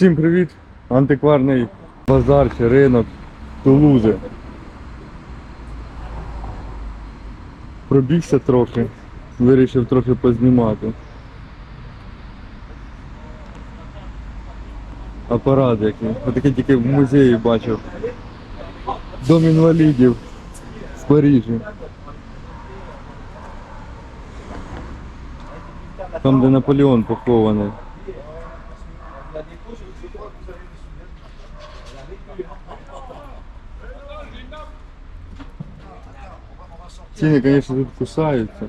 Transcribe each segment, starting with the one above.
Всім привіт! Антикварний базар чи ринок Тулузи. Пробігся трохи, вирішив трохи познімати. Апарат який. Отакий тільки в музеї бачив. Дом інвалідів в Парижі. Там, де Наполеон похований. Ціни, конечно, тут кусаються.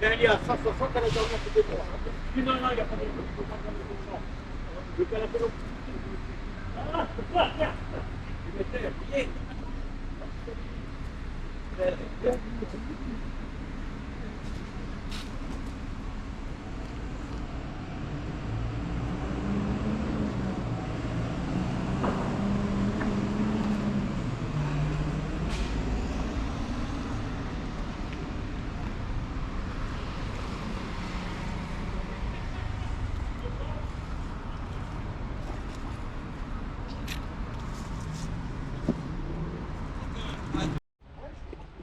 Il y a 160 à la dernière qui dépend. Non, non, il n'y a pas de problème. Le canapé, non. Ah, c'est quoi, merde Il m'était appuyé.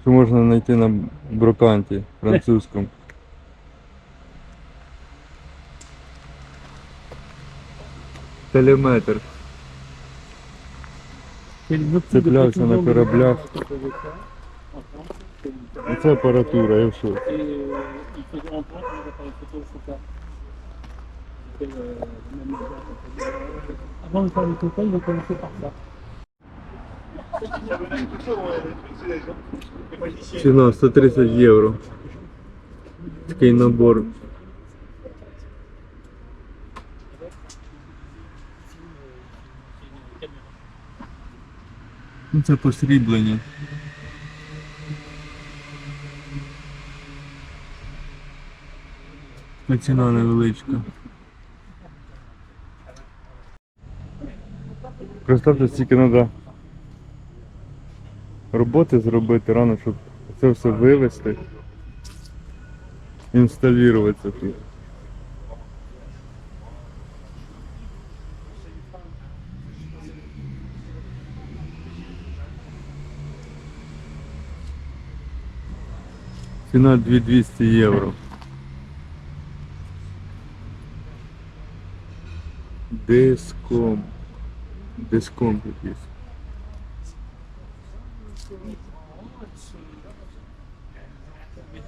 Що можна знайти на броканті французькому. Телеметр. Цеплявся на кораблях. Це апаратура, я в шоці. Le le. Avant de faire les Foca, ils ont commencé par. Ціна 130 євро. Такий набор. Ну це посріблення. Ціна невеличка. Представте, стільки треба роботи зробити рано, щоб це все вивезти, інсталюватися тут. Ціна 2200 євро. Диском. Диском якийсь.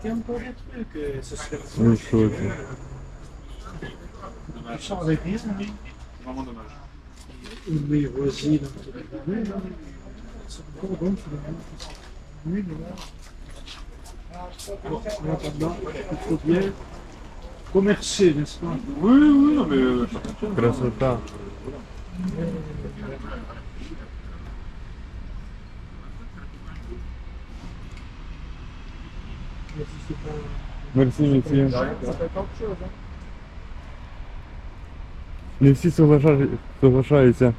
tempo a de que se Só de diesel, né? Vamos mandar meio vazio, não tudo bem. Muito não Muito bom. Commercer, n'est-ce pas Oui, oui, mais. Grâce à ça. Мерсі, chose, hein. Не всі соглаша- соглашаються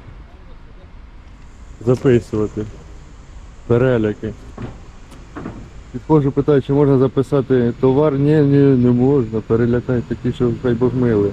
записувати переляки. Підходжу, питаю, чи можна записати товар. Ні, ні, не можна. Перелякають такі, що хай Бог мили.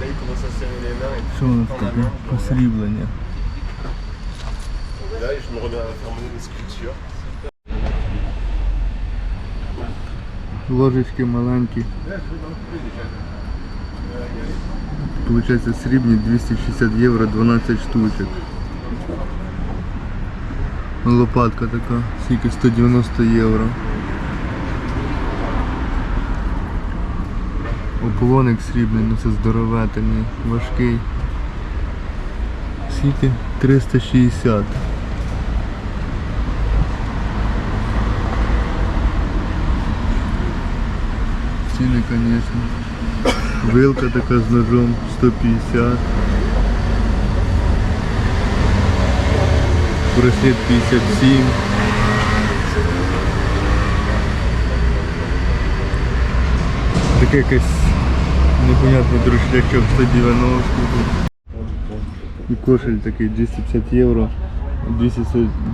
Là il commence à serrer les mains, et Що у нас таке? Посріблення. Ложечки маленькі. Получається срібні 260 євро 12 штучок. Лопатка така, скільки 190 євро. Ополоник срібний, ну це здоровительний, важкий. Скільки? 360. Ціни, звісно. Вилка така з ножом 150. Браслет 57. Таке якесь непонятний друшлячок 190. І кошель такий 250 євро,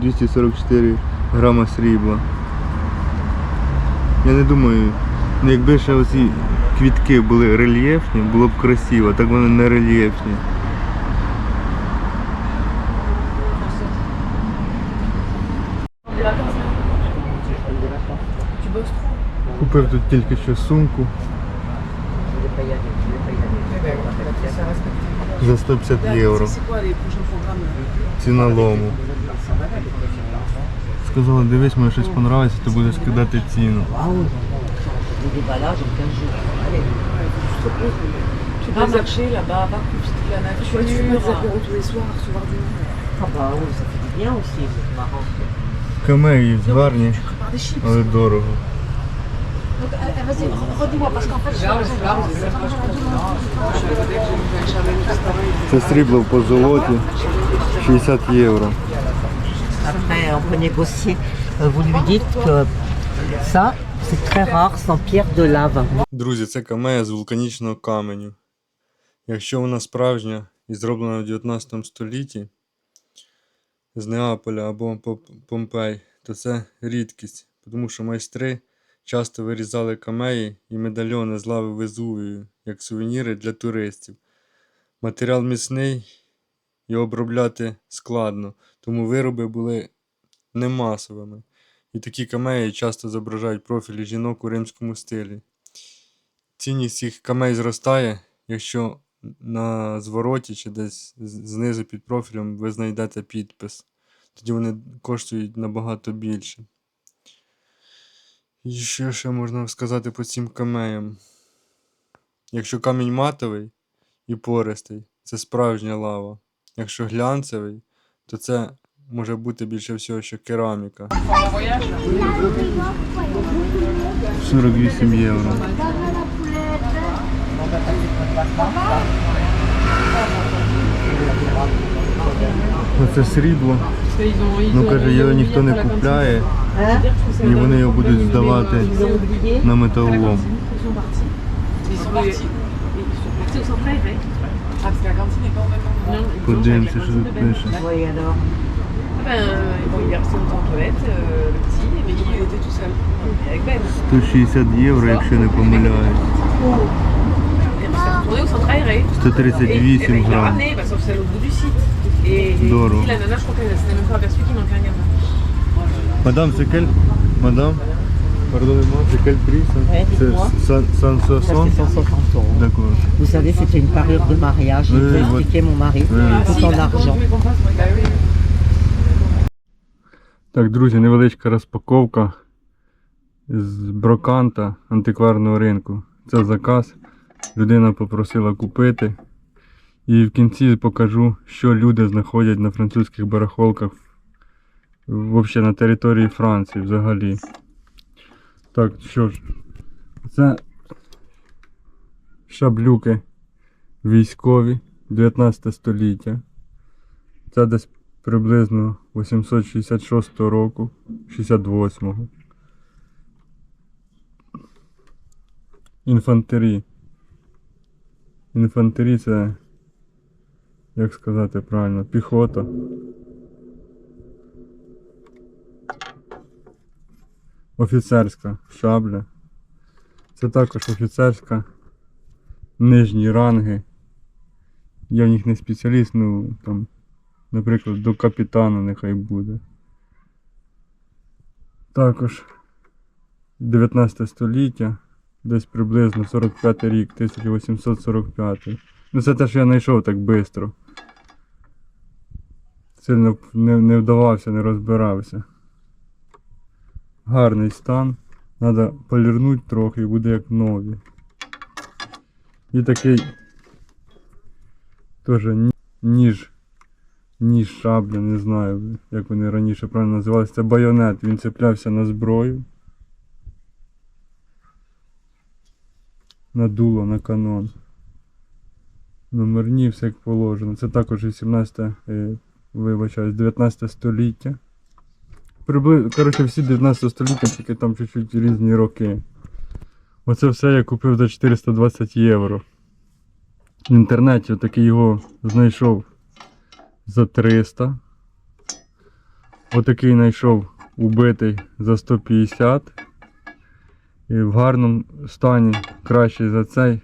244 грама срібла. Я не думаю, ну якби ще оці квітки були рельєфні, було б красиво, так вони не рельєфні. Купив тут тільки що сумку за 150 євро. Ціна лому. Сказала, дивись, мені щось подобається, то будеш кидати ціну. Le déballage en 15 jours. Allez, Tu vas marcher là-bas, va profiter de la nature. Tu vois, tu fais des apéros tous les soirs, recevoir du monde. ah bah oui, ça fait du bien aussi, c'est marrant. Камеї гарні, des chips. але дорого. Euh, vas-y, redis-moi, parce qu'en fait, Це срібло в позолоті 60 євро. après, on peut négocier. Euh, Vous lui dites que ça, Друзі, це камея з вулканічного каменю. Якщо вона справжня і зроблена в 19 столітті з Неаполя або Помпей, то це рідкість, тому що майстри часто вирізали камеї і медальйони з лави Везувію як сувеніри для туристів. Матеріал міцний і обробляти складно, тому вироби були не масовими. І такі камеї часто зображають профілі жінок у римському стилі. Цінність цих камей зростає, якщо на звороті чи десь знизу під профілем ви знайдете підпис. Тоді вони коштують набагато більше. І що ще можна сказати по цим камеям? Якщо камінь матовий і пористий, це справжня лава. Якщо глянцевий, то це може бути більше всього, що кераміка. 48 євро. Оце срібло. Ну каже, його ніхто не купляє і вони його будуть здавати на металолом. Подивимося, що тут пише. Oui, alors. Ah ben, euh, bon, il est resté longtemps en toilette, euh, le petit, mais il était tout seul. Et avec Ben. 160 євро, якщо не помиляюсь. Et on s'est retourné au centre aéré. Et, et ben, 138 il l'a грам. ramené, bah, sauf celle au bout du site. Et, et Doro. il dit, la nana, je crois qu'elle s'était même pas aperçue qu'il manquait un gamin. Мадам, c'est quel Madame Pardonnez-moi, c'est quel prix ça Ouais, C'est dites-moi. 100 Ça, 160 c'est 160 euros. D'accord. Vous savez, c'était une parure de mariage. J'ai Oui, tout oui, expliqué mon mari, Oui, oui. tout Si, en bah, quand argent. je voulais qu'on fasse, ouais, bah oui. Так, друзі, невеличка розпаковка з броканта антикварного ринку. Це заказ. Людина попросила купити. І в кінці покажу, що люди знаходять на французьких барахолках взагалі на території Франції взагалі. Так, що ж, це шаблюки військові 19 століття. Це десь приблизно 866 року, 68-го. Інфантерії інфантерії це, як сказати правильно, піхота. Офіцерська шабля. Це також офіцерська. Нижні ранги. Я в них не спеціаліст, ну там, наприклад, до капітана нехай буде. Також 19 століття, десь приблизно 45 рік, 1845. Ну це те, що я знайшов так швидко. Сильно не, не вдавався, не розбирався. Гарний стан. Треба полірнути трохи і буде як нові. І такий теж ніж. Ніж шабля, не знаю, як вони раніше правильно називалися. Це байонет, він цеплявся на зброю. На дуло, на канон. Номерні, все як положено. Це також 18, е, вибачаюсь, 19 століття. Прибли... Коротше, всі 19 століття, тільки там чуть-чуть різні роки. Оце все я купив за 420 євро. В інтернеті отакий його знайшов за 300. Отакий знайшов убитий за 150. І в гарному стані кращий за цей.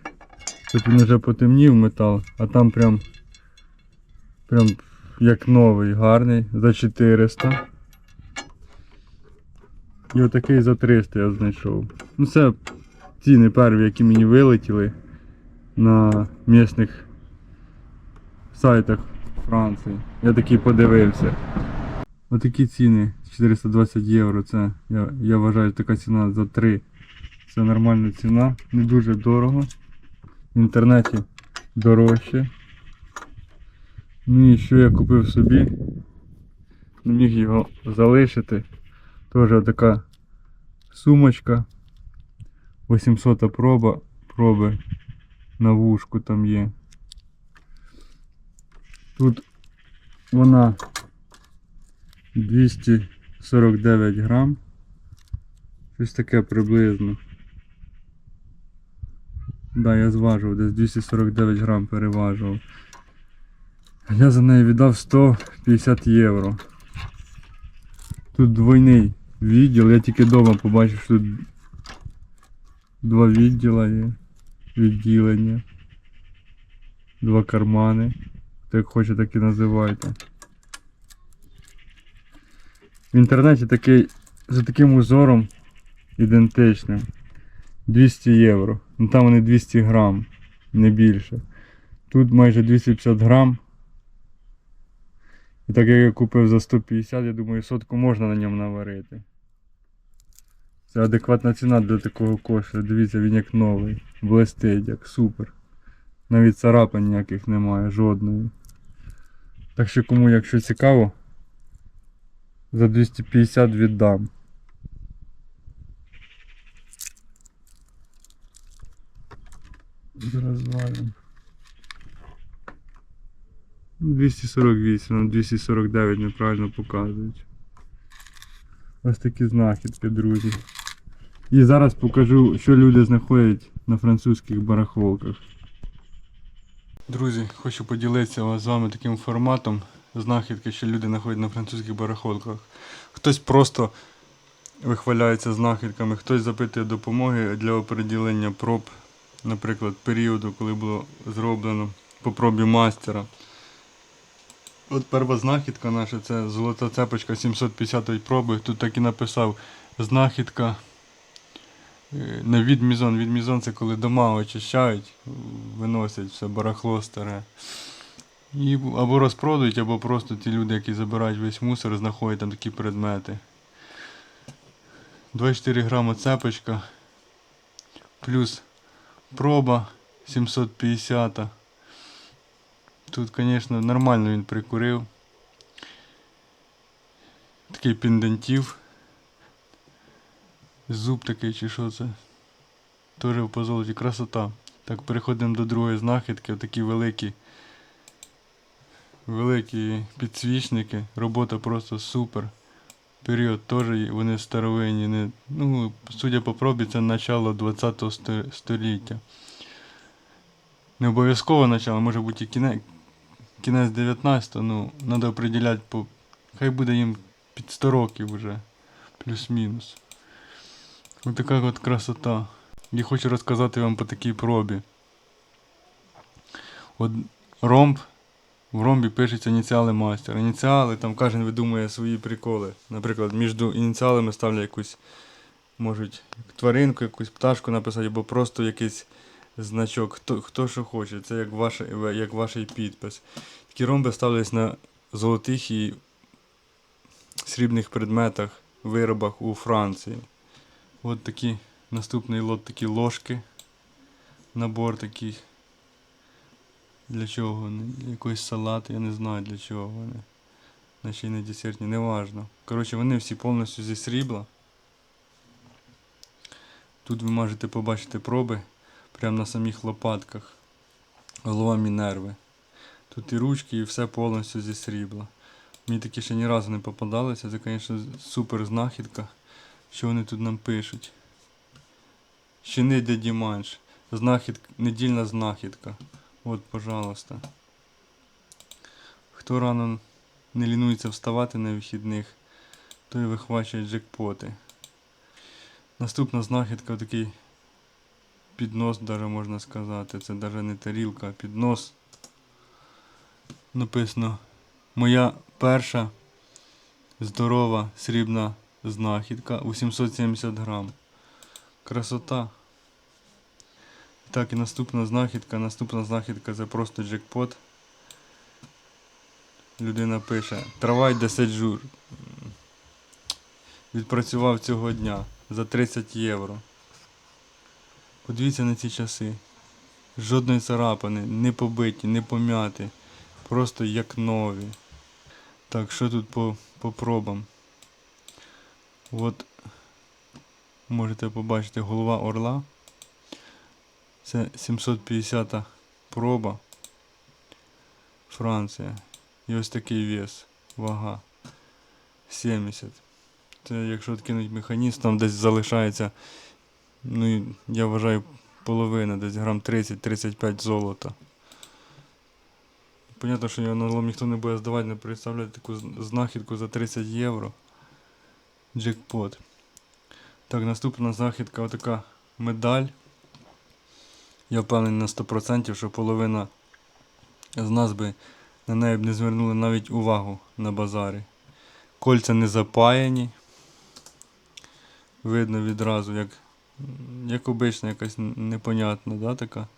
Тут він вже потемнів метал, а там прям, прям як новий, гарний, за 400. І отакий за 300 я знайшов. Ну це ціни перві, які мені вилетіли на місних сайтах Франції. Я такий подивився. Отакі ціни 420 євро. Це я, я вважаю така ціна за 3. Це нормальна ціна, не дуже дорого. В інтернеті дорожче. Ну і що я купив собі? Не міг його залишити. Теж така сумочка. 800 проба, проби на вушку там є. Тут вона 249 грам. Щось таке приблизно. Да, я зважував, десь 249 грам переважував. Я за неї віддав 150 євро. Тут двойний відділ, я тільки вдома побачив, що тут два відділа є. Відділення. Два кармани. Як хоче, так і називайте. В інтернеті такий за таким узором ідентичним. 200 євро. Ну там вони 200 грам, не більше. Тут майже 250 грам. І так як я купив за 150, я думаю, сотку можна на ньому наварити. Це адекватна ціна для такого кошика. Дивіться, він як новий. Блестить, як супер. Навіть царапин ніяких немає, жодної. Так що кому, якщо цікаво, за 250 віддам. Зараз звалимо. 248, ну 249 неправильно показують. Ось такі знахідки, друзі. І зараз покажу, що люди знаходять на французьких барахолках. Друзі, хочу поділитися з вами таким форматом знахідки, що люди знаходять на французьких барахолках. Хтось просто вихваляється знахідками, хтось запитує допомоги для оприділення проб, наприклад, періоду, коли було зроблено по пробі мастера. От перша знахідка наша це золота цепочка 750 проби. Тут так і написав знахідка на відмізон. Відмізон це коли дома очищають, виносять все барахло старе. І або розпродають, або просто ті люди, які забирають весь мусор, знаходять там такі предмети. 24 грама цепочка. Плюс проба 750. Тут, звісно, нормально він прикурив. Такий пендентів. Зуб такий чи що це. Теж по золоті. Красота. Так, переходимо до другої знахідки. Такі великі. Великі підсвічники. Робота просто супер. Період теж вони старовинні. Не, ну, судя по пробі, це начало 20 століття. Не обов'язково начало, може бути і кінець, кінець 19, ну, треба определяти по. Хай буде їм під 100 років вже. Плюс-мінус. Ось така от красота. І хочу розказати вам по такій пробі. От ромб. В ромбі пишеться ініціали мастер. Ініціали, там кожен видумує свої приколи. Наприклад, між ініціалами ставлять якусь, можуть тваринку, якусь пташку написати, або просто якийсь значок. Хто, хто що хоче. Це як ваш, як ваш підпис. Такі ромби ставлять на золотих і срібних предметах, виробах у Франції. От такі наступний лот такі ложки. Набор такий. Для чого вони? Якийсь салат, я не знаю для чого вони. Наче не десертні, неважно. Коротше, вони всі повністю зі срібла. Тут ви можете побачити проби прямо на самих лопатках. Голова Мінерви. Тут і ручки, і все повністю зі срібла. Мені такі ще ні разу не попадалися. Це, звісно, супер знахідка. Що вони тут нам пишуть? Щини де Діманш. Знахід... Недільна знахідка. От, пожалуйста. Хто рано не лінується вставати на вихідних, той вихвачує джекпоти. Наступна знахідка такий піднос, даже можна сказати. Це навіть не тарілка, а піднос. Написано. Моя перша здорова срібна знахідка у 770 грам. Красота. Так, і наступна знахідка. Наступна знахідка це просто джекпот. Людина пише. Травай 10 жур. Відпрацював цього дня за 30 євро. Подивіться на ці часи. Жодної царапини, не побиті, не пом'яті. Просто як нові. Так, що тут по, по пробам? От можете побачити голова орла. Це 750 проба. Франція. І ось такий вес. Вага. 70. Це якщо відкинуть механізм, там десь залишається, ну я вважаю, половина, десь грам 30-35 золота. Понятно, що його на лом ніхто не буде здавати, не представляти таку знахідку за 30 євро. Джекпот. Так, наступна знахідка отака медаль. Я впевнений на 100%, що половина з нас би на неї б не звернули навіть увагу на базарі. Кольця не запаяні. Видно відразу, як, як обична якась непонятна, да, така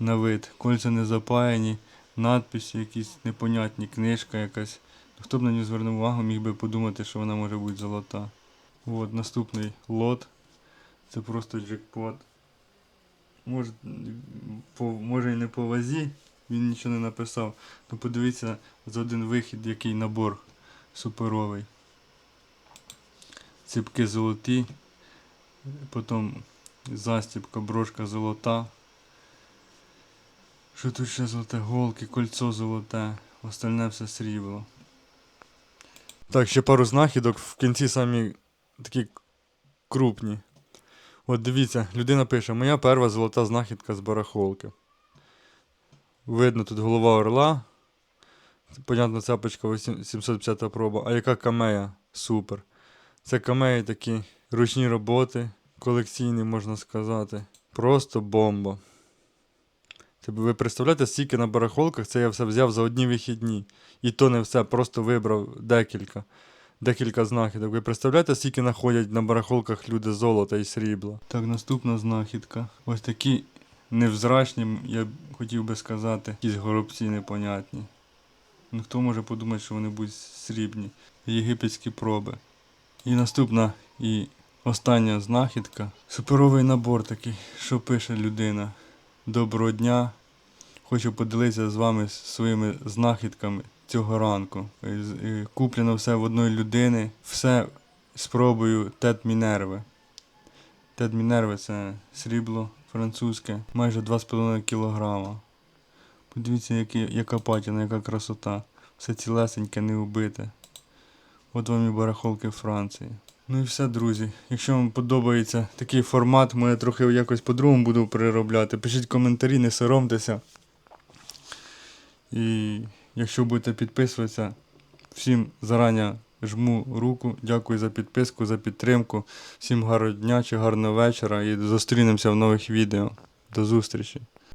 на вид. Кольця не запаяні, надписи якісь непонятні, книжка якась. Хто б на нього звернув увагу, міг би подумати, що вона може бути золота. От наступний лот. Це просто джекпот. Може, по, може і не по вазі, він нічого не написав. Ну подивіться за один вихід, який набор суперовий. Ціпки золоті, потім застібка, брошка золота. Що тут ще золоте? Голки, кольцо золоте, остальне все срібло. Так, ще пару знахідок в кінці самі такі крупні. От дивіться, людина пише, моя перша золота знахідка з барахолки. Видно тут голова орла. Понятно, цепочка 8- 750 проба. А яка камея? Супер. Це камеї такі ручні роботи, колекційні, можна сказати. Просто бомба. Це ви представляєте, скільки на барахолках це я все взяв за одні вихідні. І то не все, просто вибрав декілька. Декілька знахідок. Ви представляєте, скільки знаходять на барахолках люди золота і срібла? Так, наступна знахідка. Ось такі невзрачні, я хотів би сказати, якісь горобці непонятні. Ну хто може подумати, що вони будуть срібні? Єгипетські проби. І наступна і остання знахідка. Суперовий набор такий, що пише людина. Доброго дня. Хочу поділитися з вами своїми знахідками цього ранку. Куплено все в одної людини, все спробую Тет Мінерви. Тет Мінерви це срібло французьке, майже 2,5 кг. Подивіться, які, яка патіна, яка красота. Все цілесеньке, не убите. От вам і барахолки Франції. Ну і все, друзі. Якщо вам подобається такий формат, може трохи якось по-другому буду переробляти. Пишіть коментарі, не соромтеся. І якщо будете підписуватися, всім зарані жму руку. Дякую за підписку, за підтримку. Всім гарного дня чи гарного вечора і зустрінемося в нових відео. До зустрічі!